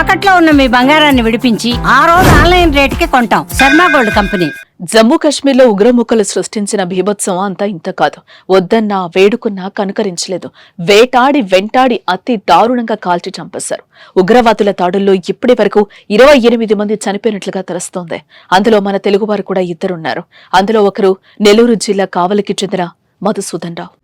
తాకట్లో ఉన్న మీ బంగారాన్ని విడిపించి ఆ రోజు ఆన్లైన్ రేటుకి కొంటాం. Sharma gold company. జమ్మూ కాశ్మీర్లో ఉగ్రముఖలు సృష్టించిన భీభత్సం అంతా ఇంత కాదు. వద్దన్నా వేడుకున్నా కనుకరించలేదు. వేటాడి వెంటాడి అతి దారుణంగా కాల్చి చంపేశారు. ఉగ్రవాదుల తాడుల్లో ఇప్పటి వరకు ఇరవై ఎనిమిది మంది చనిపోయినట్లుగా తెలుస్తోంది. అందులో మన తెలుగువారు కూడా ఇద్దరున్నారు. అందులో ఒకరు నెల్లూరు జిల్లా కావలికి చెందిన మధుసూదన్ రావు.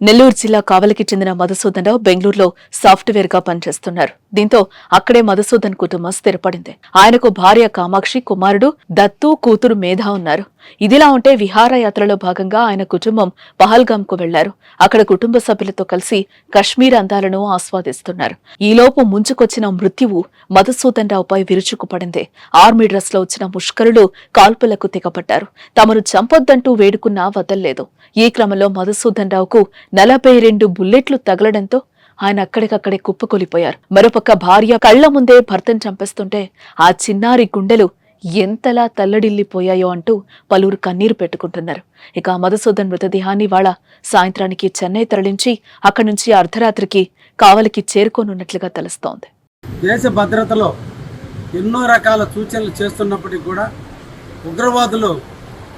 నెల్లూరు జిల్లా కావలికి చెందిన మధుసూదన్ రావు బెంగళూరులో సాఫ్ట్వేర్గా పనిచేస్తున్నారు. దీంతో అక్కడే మధుసూదన్ కుటుంబం స్థిరపడింది. ఆయనకు భార్య కామాక్షి కుమారుడు దత్తు కూతురు మేధ ఉన్నారు. ఇదిలా ఉంటే విహారయాత్రలో భాగంగా ఆయన కుటుంబం పహల్గామ్కు వెళ్ళారు. అక్కడ కుటుంబ సభ్యులతో కలిసి కశ్మీర్ అందాలను ఆస్వాదిస్తున్నారు. ఈలోపు ముంచుకొచ్చిన మృత్యువు మధుసూదన్ రావుపై విరుచుకుపడింది. ఆర్మీ డ్రెస్లో వచ్చిన ముష్కరులు కాల్పులకు తెగపడ్డారు తమను చంపొద్దంటూ వేడుకున్నా వదల్లేదు ఈ క్రమంలో మధుసూదన్ రావుకు నలభై రెండు బుల్లెట్లు తగలడంతో ఆయన అక్కడికక్కడే కుప్పకూలిపోయారు. మరోపక్క భార్య కళ్ళ ముందే భర్తను చంపేస్తుంటే ఆ చిన్నారి గుండెలు ఎంతలా తల్లడిల్లిపోయాయో అంటూ పలువురు కన్నీరు పెట్టుకుంటున్నారు. ఇక మధుసూదన్ మృతదేహాన్ని వాళ్ళ సాయంత్రానికి చెన్నై తరలించి అక్కడి నుంచి అర్ధరాత్రికి కావలికి చేరుకోనున్నట్లుగా తెలుస్తోంది. దేశ భద్రతలో ఎన్నో రకాల సూచనలు చేస్తున్నప్పటికీ కూడా ఉగ్రవాదులు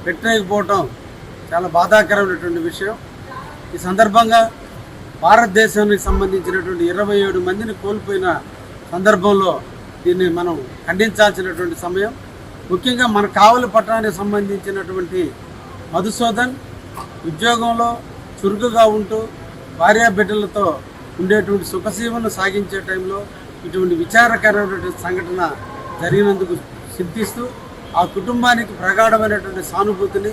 పెట్టలేకపోవటం చాలా బాధాకరమైనటువంటి విషయం. ఈ సందర్భంగా భారతదేశానికి సంబంధించినటువంటి ఇరవై ఏడు మందిని కోల్పోయిన సందర్భంలో దీన్ని మనం ఖండించాల్సినటువంటి సమయం. ముఖ్యంగా మన కావలి పట్టణానికి సంబంధించినటువంటి మధుసూదన్ ఉద్యోగంలో చురుకుగా ఉంటూ భార్యా బిడ్డలతో ఉండేటువంటి సుఖసీమను సాగించే టైంలో ఇటువంటి విచారకరమైనటువంటి సంఘటన జరిగినందుకు చింతిస్తూ ఆ కుటుంబానికి ప్రగాఢమైనటువంటి సానుభూతిని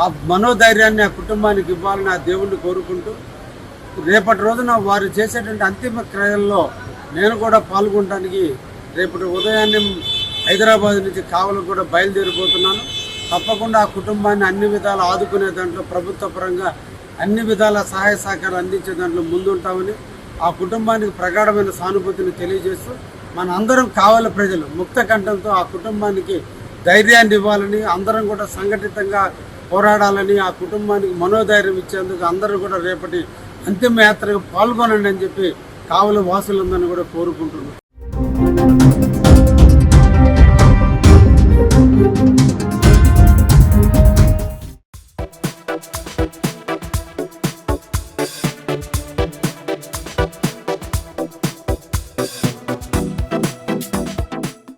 ఆ మనోధైర్యాన్ని ఆ కుటుంబానికి ఇవ్వాలని ఆ దేవుణ్ణి కోరుకుంటూ రేపటి రోజున వారు చేసేటువంటి అంతిమ క్రయంలో నేను కూడా పాల్గొనడానికి రేపటి ఉదయాన్నే హైదరాబాద్ నుంచి కావలకు కూడా బయలుదేరిపోతున్నాను. తప్పకుండా ఆ కుటుంబాన్ని అన్ని విధాలు ఆదుకునే దాంట్లో ప్రభుత్వ పరంగా అన్ని విధాల సహాయ సహకారాలు అందించే దాంట్లో ముందుంటామని ఆ కుటుంబానికి ప్రగాఢమైన సానుభూతిని తెలియజేస్తూ మన అందరం కావాలి ప్రజలు ముక్త కంఠంతో ఆ కుటుంబానికి ధైర్యాన్ని ఇవ్వాలని అందరం కూడా సంఘటితంగా పోరాడాలని ఆ కుటుంబానికి మనోధైర్యం ఇచ్చేందుకు అందరూ కూడా రేపటి అంతిమయాత్రకు పాల్గొనండి అని చెప్పి కావలి వాసులందరినీ కూడా కోరుకుంటున్నాను